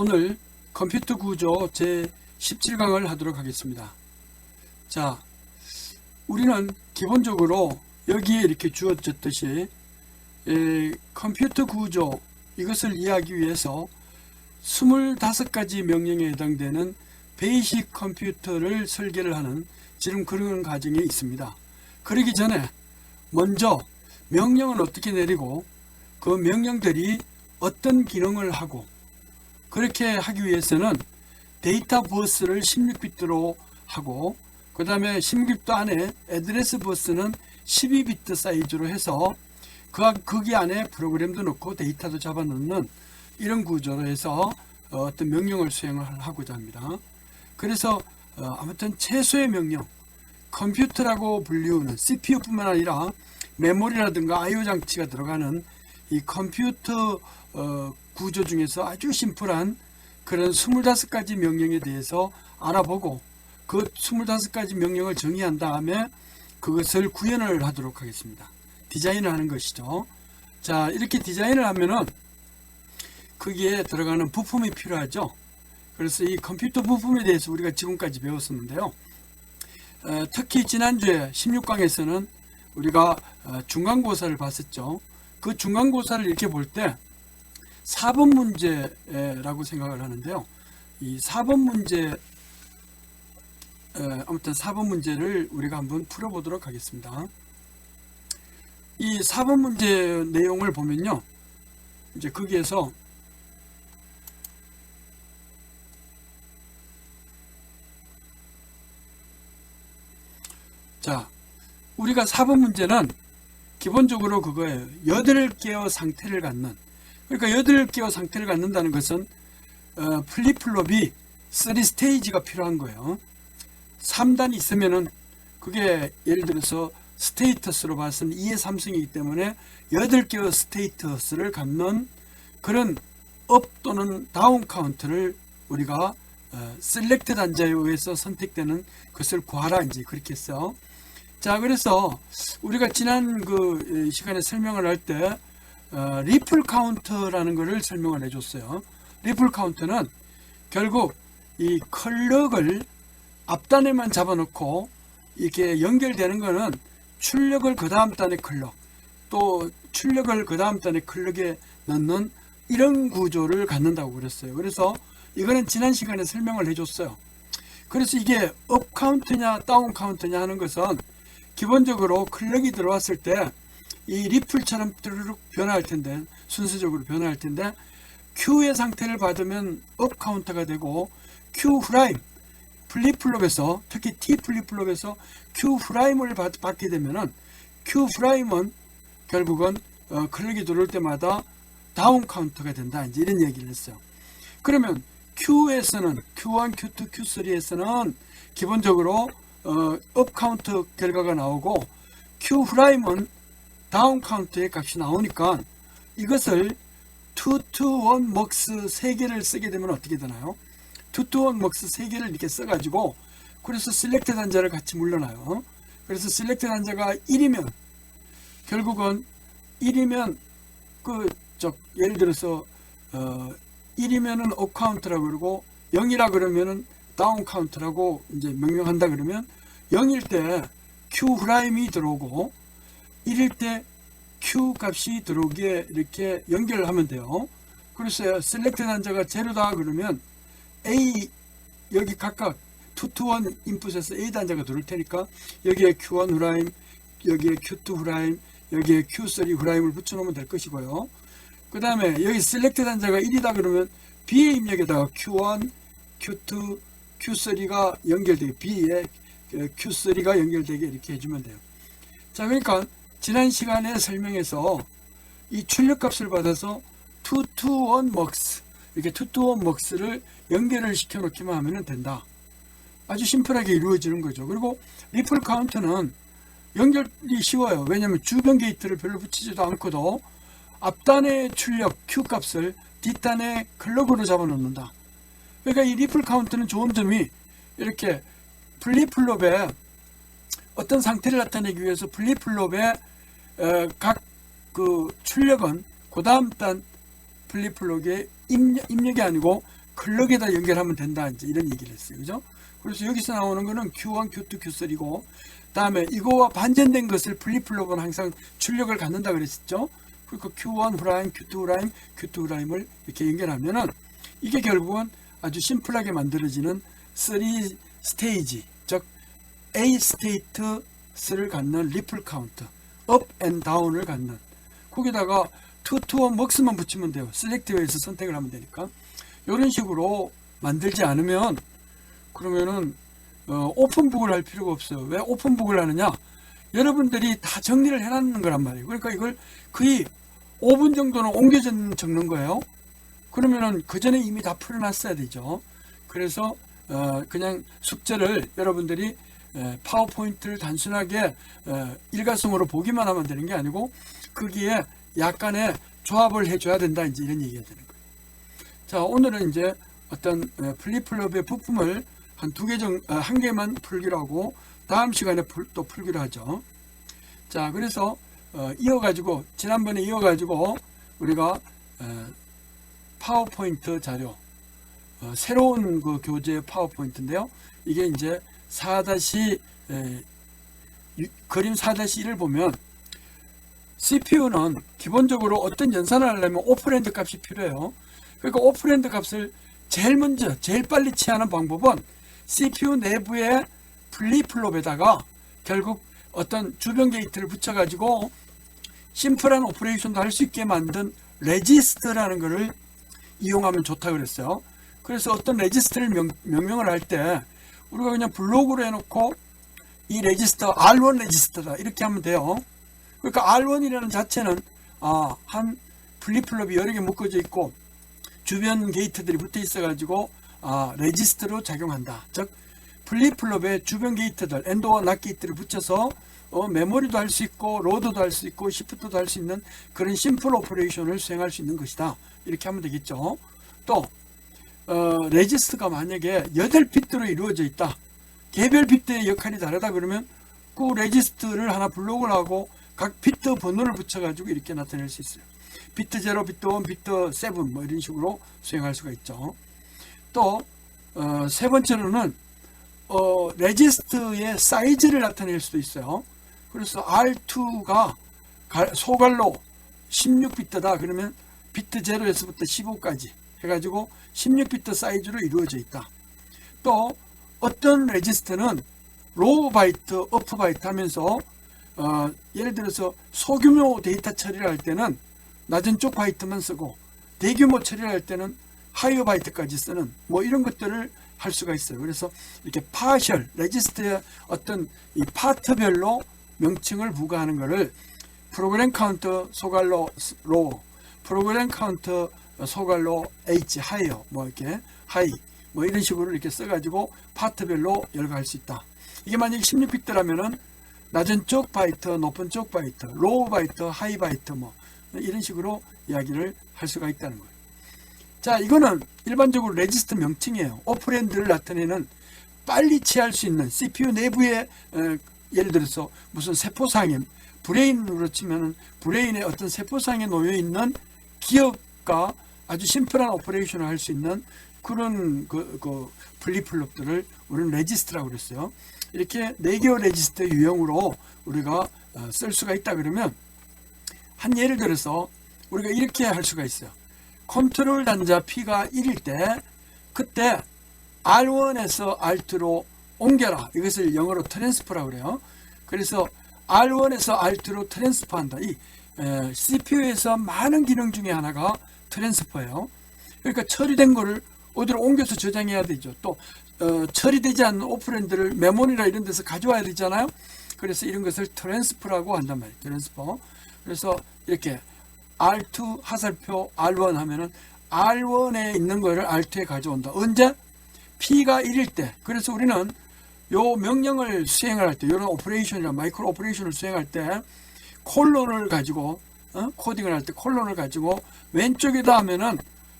오늘 컴퓨터 구조 제 17강을 하도록 하겠습니다. 자, 우리는 기본적으로 여기에 이렇게 주어졌듯이 에, 컴퓨터 구조 이것을 이해하기 위해서 25가지 명령에 해당되는 베이식 컴퓨터를 설계를 하는 지금 그런 과정이 있습니다. 그러기 전에 먼저 명령은 어떻게 내리고 그 명령들이 어떤 기능을 하고 그렇게 하기 위해서는 데이터 버스를 16비트로 하고 그 다음에 16비트 안에 애드레스 버스는 12비트 사이즈로 해서 그, 거기 안에 프로그램도 넣고 데이터도 잡아 넣는 이런 구조로 해서 어, 어떤 명령을 수행을 하고자 합니다. 그래서 어, 아무튼 최소의 명령 컴퓨터라고 불리우는 CPU뿐만 아니라 메모리라든가 I/O 장치가 들어가는 이 컴퓨터 어, 구조 중에서 아주 심플한 그런 25가지 명령에 대해서 알아보고 그 25가지 명령을 정의한 다음에 그것을 구현을 하도록 하겠습니다. 디자인을 하는 것이죠. 자, 이렇게 디자인을 하면은 거기에 들어가는 부품이 필요하죠. 그래서 이 컴퓨터 부품에 대해서 우리가 지금까지 배웠었는데요. 어, 특히 지난주에 16강에서는 우리가 어, 중간고사를 봤었죠. 그 중간고사를 이렇게 볼 때 4번 문제라고 생각을 하는데요. 이 4번 문제, 에, 아무튼 4번 문제를 우리가 한번 풀어보도록 하겠습니다. 이 4번 문제 내용을 보면요. 이제 거기에서 자, 우리가 4번 문제는 기본적으로 그거예요. 8개의 상태를 갖는. 그러니까 8개의 상태를 갖는다는 것은 어, 플립플롭이 3스테이지가 필요한 거예요. 3단이 있으면은 그게 예를 들어서 스테이터스로 때 2의 3승이기 때문에 8개의 스테이터스를 갖는 그런 업 또는 다운 카운트를 우리가 어, 셀렉트 단자에 의해서 선택되는 것을 구하라 이제 그렇게 했어. 자, 그래서 우리가 지난 그 시간에 설명을 할때 어, 리플 카운터라는 것을 설명을 해줬어요. 리플 카운터는 결국 이 클럭을 앞단에만 잡아놓고 이렇게 연결되는 거는 출력을 그 다음 단의 클럭 또 출력을 그 다음 단의 클럭에 넣는 이런 구조를 갖는다고 그랬어요. 그래서 이거는 지난 시간에 설명을 해줬어요. 그래서 이게 업 카운트냐 다운 카운트냐 하는 것은 기본적으로 클럭이 들어왔을 때 이 리플처럼 뚜루룩 변화할 텐데 순서적으로 변화할 텐데 Q의 상태를 받으면 업 카운터가 되고 Q 프라임 플립플롭에서 특히 T 플립플롭에서 Q 프라임을 받, 받게 되면은 Q 프라임은 결국은 어, 클럭이 들어올 때마다 다운 카운터가 된다 이제 이런 얘기를 했어요. 그러면 Q에서는 Q1, Q2, Q3에서는 기본적으로 어, 업 카운트 결과가 나오고 Q 프라임은 다운 카운트의 값이 나오니까 이것을 2 to 1 먹스 3개를 쓰게 되면 어떻게 되나요? 2 to 1 먹스 3개를 이렇게 써가지고 그래서 셀렉트 단자를 같이 물러나요. 그래서 셀렉트 단자가 1이면 결국은 1이면 그 저 예를 들어서 어 1이면은 업 카운트라고 그러고 0이라 그러면은 다운 카운트라고 이제 명명한다 그러면 0일 때 Q 프라임이 들어오고 1일 때 Q 값이 들어오게 이렇게 연결하면 돼요. 그래서 셀렉트 단자가 제로다 그러면 A 여기 각각 2 to 1 인풋에서 A 단자가 들어올 테니까 여기에 Q1 프라임 여기에 Q2 프라임 여기에 Q3 프라임을 붙여놓으면 될 것이고요. 그 다음에 여기 셀렉트 단자가 1이다 그러면 B의 입력에다가 Q1, Q2, Q3가 연결되게 B에 Q3가 연결되게 이렇게 해주면 돼요. 자 그러니까 지난 시간에 설명해서 이 출력값을 받아서 2 to 1 mux 이렇게 2 to 1 mux를 연결을 시켜 놓기만 하면 된다. 아주 심플하게 이루어지는 거죠. 그리고 리플 카운트는 연결이 쉬워요. 왜냐하면 주변 게이트를 별로 붙이지도 않고도 앞단의 출력 Q 값을 뒷단의 클럭으로 잡아 놓는다. 그러니까 이 리플 카운트는 좋은 점이 이렇게 플립플롭에 어떤 상태를 나타내기 위해서 플립플롭의 각 그 출력은 그 다음 단 플립플롭의 입력, 입력이 아니고 클럭에다 연결하면 된다 이제 이런 얘기를 했어요. 그죠? 그래서 여기서 나오는 거는 Q1, Q2, Q3고 다음에 이거와 반전된 것을 플립플롭은 항상 출력을 갖는다 그랬었죠. 그러니까 Q1 후라임, Q2 후라임, Q2 후라임을 이렇게 연결하면은 이게 결국은 아주 심플하게 만들어지는 3 스테이지, 즉 A 스테이트를 갖는 리플 카운트, 업 앤 다운을 갖는 거기다가 투 투어 먹스만 붙이면 돼요. 셀렉티브에서 선택을 하면 되니까 이런 식으로 만들지 않으면 그러면은 어, 오픈북을 할 필요가 없어요. 왜 오픈북을 하느냐? 여러분들이 다 정리를 해놨는 거란 말이에요. 그러니까 이걸 거의 5분 정도는 옮겨져 적는 거예요. 그러면은 그 전에 이미 다 풀어놨어야 되죠. 그래서 어, 그냥 숙제를 여러분들이 에, 파워포인트를 단순하게 에, 일가성으로 보기만 하면 되는 게 아니고 거기에 약간의 조합을 해줘야 된다 이제 이런 얘기가 되는 거예요. 자 오늘은 이제 어떤 에, 플립플롭의 부품을 한 두 개 정, 아, 한 개만 풀기로 하고 다음 시간에 풀, 또 풀기로 하죠. 자 그래서 어, 이어가지고 지난번에 이어가지고 우리가 에, 파워포인트 자료 어, 새로운 그 교재 파워포인트인데요. 이게 이제 4 에, 유- 그림 4-1을 보면 CPU는 기본적으로 어떤 연산을 하려면 오퍼랜드 값이 필요해요. 그러니까 오퍼랜드 값을 제일 먼저, 제일 빨리 취하는 방법은 CPU 내부의 플리플롭에다가 결국 어떤 주변 게이트를 붙여가지고 심플한 오퍼레이션도 할 수 있게 만든 레지스트라는 것을 이용하면 좋다 그랬어요. 그래서 어떤 레지스트를 명, 명령을 할 때 우리가 그냥 블록으로 해놓고 이 레지스터 R1 레지스터다 이렇게 하면 돼요. 그러니까 R1이라는 자체는 아, 한 플립플롭이 여러 개 묶어져 있고 주변 게이트들이 붙어 있어 가지고 아, 레지스트로 작용한다. 즉 플립플롭의 주변 게이트들 엔도와 낫 게이트를 붙여서 어, 메모리도 할 수 있고 로드도 할 수 있고 시프트도 할 수 있는 그런 심플 오퍼레이션을 수행할 수 있는 것이다. 이렇게 하면 되겠죠. 또 어, 레지스트가 만약에 8비트로 이루어져 있다. 개별 비트의 역할이 다르다 그러면 그 레지스트를 하나 블록을 하고 각 비트 번호를 붙여가지고 이렇게 나타낼 수 있어요. 비트 0, 비트 1, 비트 7 뭐 이런 식으로 수행할 수가 있죠. 또 어, 세 번째로는 어, 레지스트의 사이즈를 나타낼 수도 있어요. 그래서 R2가 소갈로 16비트다 그러면 비트 0에서부터 15까지 해가지고 16비트 사이즈로 이루어져 있다. 또 어떤 레지스트는 로우 바이트, 어프 바이트 하면서 어, 예를 들어서 소규모 데이터 처리를 할 때는 낮은 쪽 바이트만 쓰고 대규모 처리를 할 때는 하이어 바이트까지 쓰는 뭐 이런 것들을 할 수가 있어요. 그래서 이렇게 파셜 레지스트의 어떤 이 파트별로 명칭을 부과하는 것을 프로그램 카운터 소갈로 로우, 프로그램 카운터 소갈로 H 하이어 뭐 이렇게 하이 뭐 이런 식으로 이렇게 써가지고 파트별로 열거할 수 있다. 이게 만약에 16비트라면은 낮은 쪽 바이트, 높은 쪽 바이트, 로우 바이트, 하이 바이트 뭐 이런 식으로 이야기를 할 수가 있다는 거예요. 자, 이거는 일반적으로 레지스트 명칭이에요. 오퍼랜드를 나타내는 빨리 취할 수 있는 CPU 내부에 에, 예를 들어서 무슨 세포상에 브레인으로 치면은 브레인의 어떤 세포상에 놓여 있는 기억과 아주 심플한 오퍼레이션을 할 수 있는 그런 그, 그 플리플롭들을 우리는 레지스트라고 그랬어요. 이렇게 네 개의 레지스트 유형으로 우리가 어, 쓸 수가 있다 그러면 한 예를 들어서 우리가 이렇게 할 수가 있어요. 컨트롤 단자 P가 1일 때 그때 R1에서 R2로 옮겨라. 이것을 영어로 트랜스퍼라고 그래요. 그래서 R1에서 R2로 트랜스퍼한다. 이 에, CPU에서 많은 기능 중에 하나가 트랜스퍼예요. 그러니까 처리된 거를 어디로 옮겨서 저장해야 되죠. 또 어, 처리되지 않는 오프랜드를 메모리나 이런 데서 가져와야 되잖아요. 그래서 이런 것을 트랜스퍼라고 한단 말이에요. 트랜스퍼. 그래서 이렇게 R2 하살표 R1 하면은 R1에 있는 거를 R2에 가져온다. 언제? P가 1일 때. 그래서 우리는 요 명령을 수행을 할 때, 이런 오퍼레이션이나 마이크로 오퍼레이션을 수행할 때, 콜론을 가지고, 어? 코딩을 할 때 콜론을 가지고, 왼쪽에다 하면은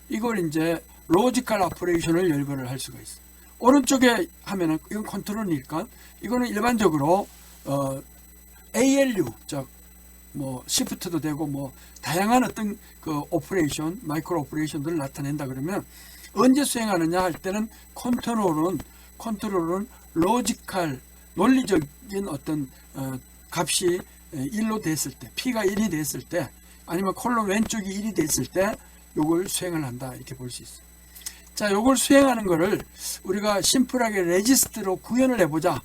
이걸 이제 로지컬 오퍼레이션을 열거를 할 수가 있어요. 오른쪽에 하면은 이건 컨트롤이니까, 이거는 일반적으로, 어, ALU, 즉, 뭐 시프트도 되고 뭐 다양한 어떤 그 오퍼레이션 마이크로 오퍼레이션들을 나타낸다 그러면 언제 수행하느냐 할 때는 컨트롤은 컨트롤은 로지컬 논리적인 어떤 어, 값이 1로 됐을 때 P가 1이 됐을 때 아니면 콜론 왼쪽이 1이 됐을 때 요걸 수행을 한다 이렇게 볼 수 있어요. 자, 요걸 수행하는 거를 우리가 심플하게 레지스트로 구현을 해보자.